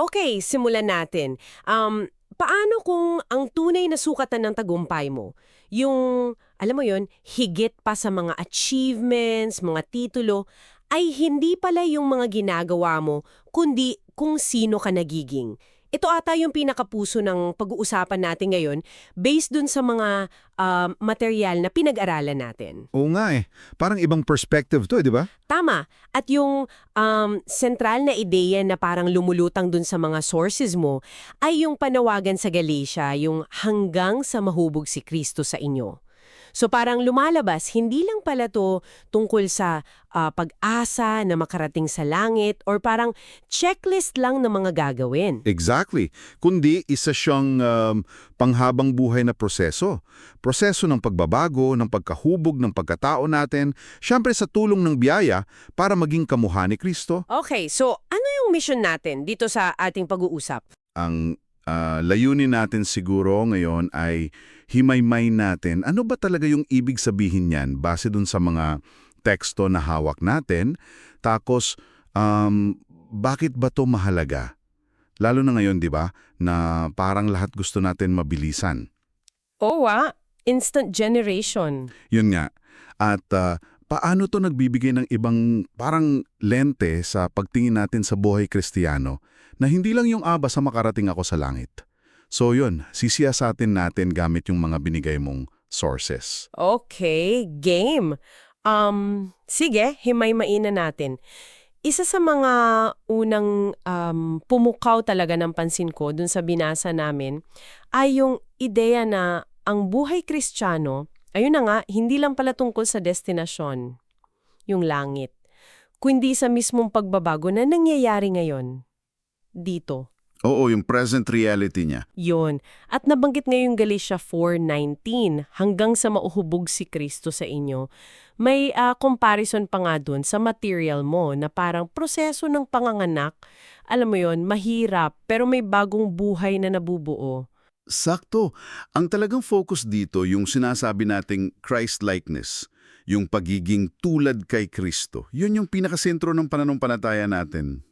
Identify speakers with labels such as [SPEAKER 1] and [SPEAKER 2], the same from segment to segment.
[SPEAKER 1] Okay, simulan natin. Um, paano kung ang tunay na sukatan ng tagumpay mo, yung, alam mo yon higit pa sa mga achievements, mga titulo, ay hindi pala yung mga ginagawa mo, kundi kung sino ka nagiging. Ito ata yung pinakapuso ng pag-uusapan natin ngayon based dun sa mga um, material na pinag-aralan natin.
[SPEAKER 2] Oo nga eh. Parang ibang perspective to, eh, di ba?
[SPEAKER 1] Tama. At yung um, sentral na ideya na parang lumulutang dun sa mga sources mo ay yung panawagan sa Galatia, yung hanggang sa mahubog si Kristo sa inyo. So parang lumalabas, hindi lang pala to tungkol sa ah, pag-asa na makarating sa langit or parang checklist lang ng mga gagawin.
[SPEAKER 2] Exactly. Kundi isa siyang um, panghabang buhay na proseso. Proseso ng pagbabago, ng pagkahubog ng pagkatao natin, syempre sa tulong ng biyaya para maging kamuha ni Kristo.
[SPEAKER 1] Okay, so ano yung mission natin dito sa ating pag-uusap?
[SPEAKER 2] Ang ah, layunin natin siguro ngayon ay himaymay natin ano ba talaga yung ibig sabihin niyan base dun sa mga teksto na hawak natin. Takos, um, bakit ba to mahalaga? Lalo na ngayon, di ba, na parang lahat gusto natin mabilisan.
[SPEAKER 1] Oh, ah, instant generation.
[SPEAKER 2] Yun nga. At ah, paano to nagbibigay ng ibang parang lente sa pagtingin natin sa buhay kristiyano na hindi lang yung aba sa makarating ako sa langit. So yun, sisiyasatin natin gamit yung mga binigay mong sources.
[SPEAKER 1] Okay, game. Um, sige, himay-maina natin. Isa sa mga unang um, pumukaw talaga ng pansin ko dun sa binasa namin ay yung ideya na ang buhay kristyano, ayun na nga, hindi lang pala tungkol sa destinasyon, yung langit, kundi sa mismong pagbabago na nangyayari ngayon. Dito.
[SPEAKER 2] Oo, yung present reality niya.
[SPEAKER 1] Yun. At nabanggit ngayong Galatia 4.19, hanggang sa mauhubog si Kristo sa inyo. May ah, comparison pa nga dun sa material mo na parang proseso ng panganganak. Alam mo yon mahirap pero may bagong buhay na nabubuo.
[SPEAKER 2] Sakto. Ang talagang focus dito yung sinasabi nating Christ-likeness, yung pagiging tulad kay Kristo. Yun yung pinakasentro ng pananampalataya natin.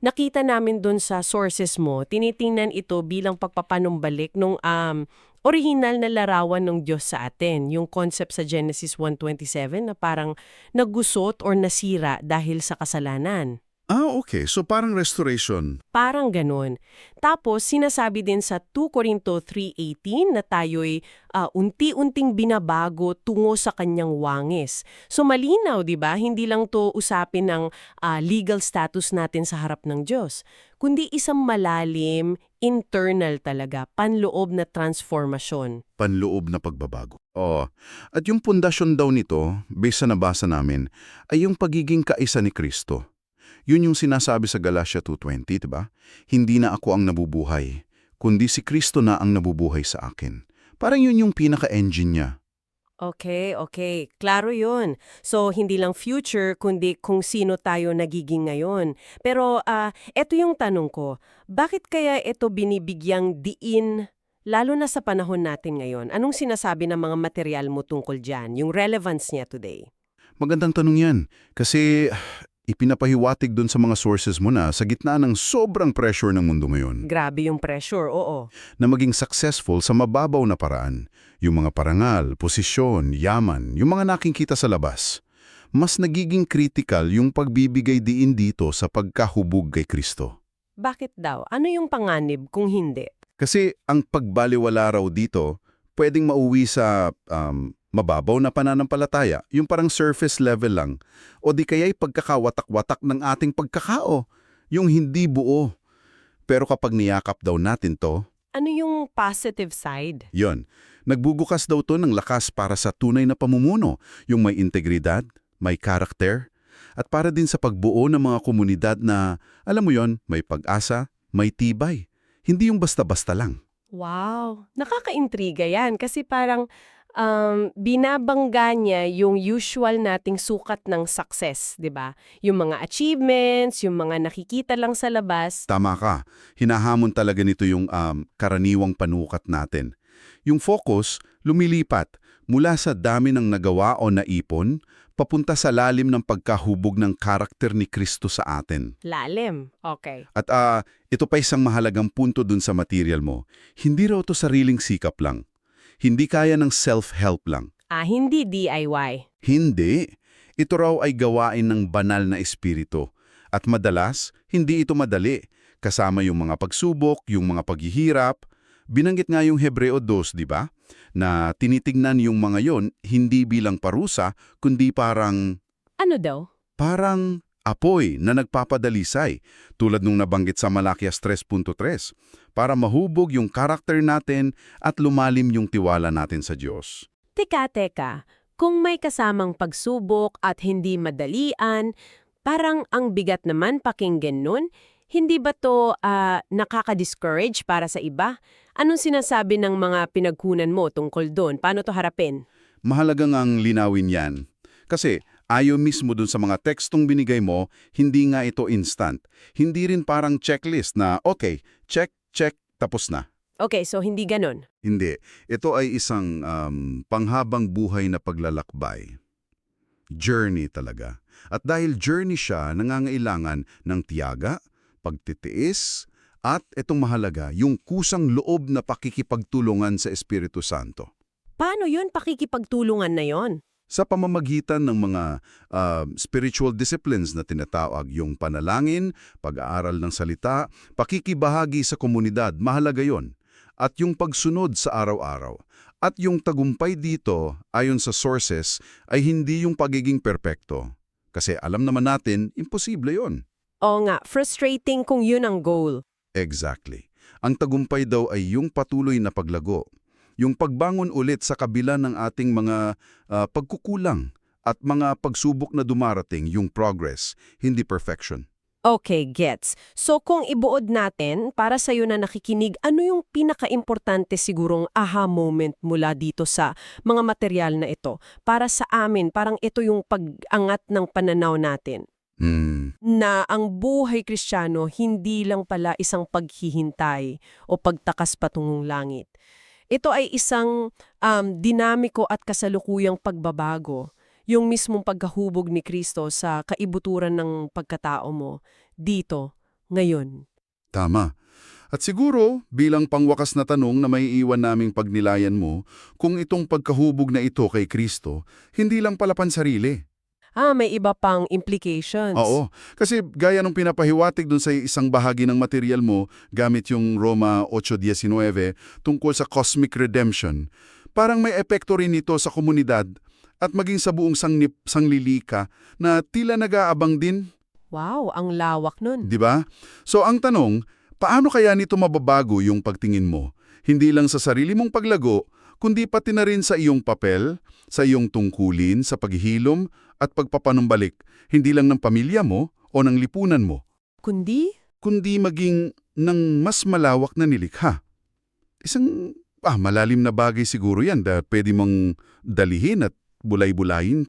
[SPEAKER 1] Nakita namin dun sa sources mo, tinitingnan ito bilang pagpapanumbalik nung um, original na larawan ng Diyos sa atin. Yung concept sa Genesis 1.27 na parang nagusot or nasira dahil sa kasalanan.
[SPEAKER 2] Ah, okay. So parang restoration.
[SPEAKER 1] Parang ganun. Tapos, sinasabi din sa 2 Corinto 3.18 na tayo'y ah, unti-unting binabago tungo sa kanyang wangis. So, malinaw, di ba? Hindi lang to usapin ng ah, legal status natin sa harap ng Diyos, kundi isang malalim, internal talaga, panloob na transformasyon.
[SPEAKER 2] panloob na pagbabago. Oo. At yung pundasyon daw nito, based sa nabasa namin, ay yung pagiging kaisa ni Kristo. Yun yung sinasabi sa Galatia 2.20, diba? Hindi na ako ang nabubuhay, kundi si Kristo na ang nabubuhay sa akin. Parang yun yung pinaka-engine niya.
[SPEAKER 1] Okay, okay. Klaro yun. So, hindi lang future, kundi kung sino tayo nagiging ngayon. Pero, ah, eto yung tanong ko. Bakit kaya ito binibigyang diin, lalo na sa panahon natin ngayon? Anong sinasabi ng mga material mo tungkol dyan? Yung relevance niya today?
[SPEAKER 2] Magandang tanong yan. Kasi ipinapahiwatig dun sa mga sources mo na sa gitna ng sobrang pressure ng mundo ngayon.
[SPEAKER 1] Grabe yung pressure, oo.
[SPEAKER 2] na maging successful sa mababaw na paraan. Yung mga parangal, posisyon, yaman, yung mga nakikita sa labas. Mas nagiging critical yung pagbibigay diin dito sa pagkahubog kay Kristo.
[SPEAKER 1] Bakit daw? Ano yung panganib kung hindi?
[SPEAKER 2] Kasi ang pagbaliwala raw dito, pwedeng mauwi sa um, mababaw na pananampalataya, yung parang surface level lang, o di kaya'y pagkakawatak-watak ng ating pagkakao, yung hindi buo. Pero kapag niyakap daw natin to,
[SPEAKER 1] Ano yung positive side?
[SPEAKER 2] Yon. Nagbubukas daw to ng lakas para sa tunay na pamumuno, yung may integridad, may karakter, at para din sa pagbuo ng mga komunidad na, alam mo yon, may pag-asa, may tibay. Hindi yung basta-basta lang.
[SPEAKER 1] Wow! Nakakaintriga yan kasi parang um, binabangga niya yung usual nating sukat ng success, di ba? Yung mga achievements, yung mga nakikita lang sa labas.
[SPEAKER 2] Tama ka. Hinahamon talaga nito yung um, karaniwang panukat natin. Yung focus, lumilipat mula sa dami ng nagawa o naipon, papunta sa lalim ng pagkahubog ng karakter ni Kristo sa atin.
[SPEAKER 1] Lalim. Okay.
[SPEAKER 2] At ah, ito pa isang mahalagang punto dun sa material mo. Hindi raw to sariling sikap lang. Hindi kaya ng self-help lang.
[SPEAKER 1] Ah, hindi DIY.
[SPEAKER 2] Hindi. Ito raw ay gawain ng banal na espiritu. At madalas, hindi ito madali. Kasama yung mga pagsubok, yung mga paghihirap. Binanggit nga yung Hebreo 2, di ba? Na tinitignan yung mga yon hindi bilang parusa, kundi parang,
[SPEAKER 1] Ano daw?
[SPEAKER 2] parang apoy na nagpapadalisay. Tulad nung nabanggit sa Malakias 3.3. Para mahubog yung karakter natin at lumalim yung tiwala natin sa Diyos.
[SPEAKER 1] Teka, teka. Kung may kasamang pagsubok at hindi madalian, parang ang bigat naman pakinggan nun. Hindi ba to ah, nakaka-discourage para sa iba? Anong sinasabi ng mga pinagkunan mo tungkol doon? Paano to harapin?
[SPEAKER 2] Mahalaga ngang linawin yan. Kasi ayo mismo dun sa mga tekstong binigay mo, hindi nga ito instant. Hindi rin parang checklist na, okay, check, check, tapos na.
[SPEAKER 1] Okay, so hindi ganun.
[SPEAKER 2] Hindi. Ito ay isang um, panghabang buhay na paglalakbay. Journey talaga. At dahil journey siya, nangangailangan ng tiyaga, pagtitiis, at itong mahalaga, yung kusang loob na pakikipagtulungan sa Espiritu Santo.
[SPEAKER 1] Paano yun pakikipagtulungan na yon?
[SPEAKER 2] Sa pamamagitan ng mga uh, spiritual disciplines na tinatawag yung panalangin, pag-aaral ng salita, pakikibahagi sa komunidad, mahalaga yon. At yung pagsunod sa araw-araw. At yung tagumpay dito, ayon sa sources, ay hindi yung pagiging perpekto. Kasi alam naman natin, imposible yon.
[SPEAKER 1] Oo nga, frustrating kung yun ang goal.
[SPEAKER 2] Exactly. Ang tagumpay daw ay yung patuloy na paglago. Yung pagbangon ulit sa kabila ng ating mga ah, pagkukulang at mga pagsubok na dumarating, yung progress, hindi perfection.
[SPEAKER 1] Okay, gets. So kung ibuod natin, para sa'yo na nakikinig, ano yung pinaka-importante sigurong aha moment mula dito sa mga material na ito? Para sa amin, parang ito yung pag-angat ng pananaw natin.
[SPEAKER 2] Hmm,
[SPEAKER 1] Na ang buhay kristyano hindi lang pala isang paghihintay o pagtakas patungong langit. Ito ay isang um, dinamiko at kasalukuyang pagbabago. Yung mismong pagkahubog ni Kristo sa kaibuturan ng pagkatao mo dito, ngayon.
[SPEAKER 2] tama. At siguro, bilang pangwakas na tanong na may iwan naming pagnilayan mo, kung itong pagkahubog na ito kay Kristo, hindi lang pala pansarili.
[SPEAKER 1] Ah, may iba pang implications.
[SPEAKER 2] Oo, kasi gaya nung pinapahiwatig dun sa isang bahagi ng material mo gamit yung Roma 8.19 tungkol sa cosmic redemption, parang may epekto rin ito sa komunidad at maging sa buong sangnip, sanglilika na tila nag-aabang din,
[SPEAKER 1] Wow, ang lawak nun.
[SPEAKER 2] di ba? So ang tanong, paano kaya nito mababago yung pagtingin mo? Hindi lang sa sarili mong paglago, kundi pati na rin sa iyong papel, sa iyong tungkulin, sa paghihilom at pagpapanumbalik, hindi lang ng pamilya mo o ng lipunan mo,
[SPEAKER 1] Kundi,
[SPEAKER 2] kundi maging ng mas malawak na nilikha. Isang ah, malalim na bagay siguro yan dahil pwede mong dalihin at bulay-bulayin